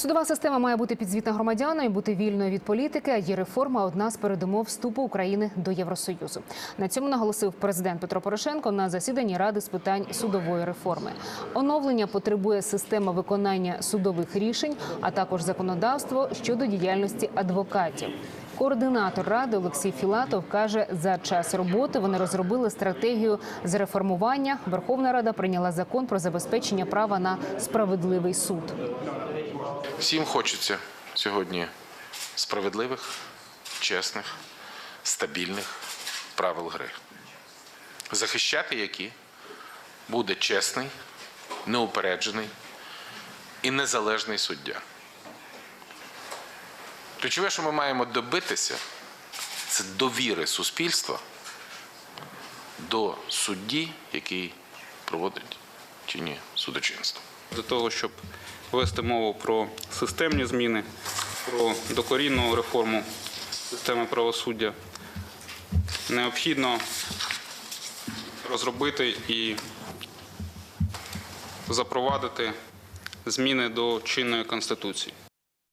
Судова система має бути підзвітна громадянам і бути вільною від політики. А її реформа одна з передумов вступу України до Євросоюзу. На цьому наголосив президент Петро Порошенко на засіданні ради з питань судової реформи. Оновлення потребує система виконання судових рішень, а також законодавство щодо діяльності адвокатів. Координатор ради Олексій Філатов каже, за час роботи вони розробили стратегію з реформування. Верховна Рада прийняла закон про забезпечення права на справедливий суд. Всім хочеться сьогодні справедливих, чесних, стабільних правил гри, захищати які буде чесний, неупереджений і незалежний суддя. Ключове, що ми маємо добитися, це довіри суспільства до судді, який проводить чи ні судочинство. Для того, щоб вести мову про системні зміни, про докорінну реформу системи правосуддя, необхідно розробити і запровадити зміни до чинної конституції.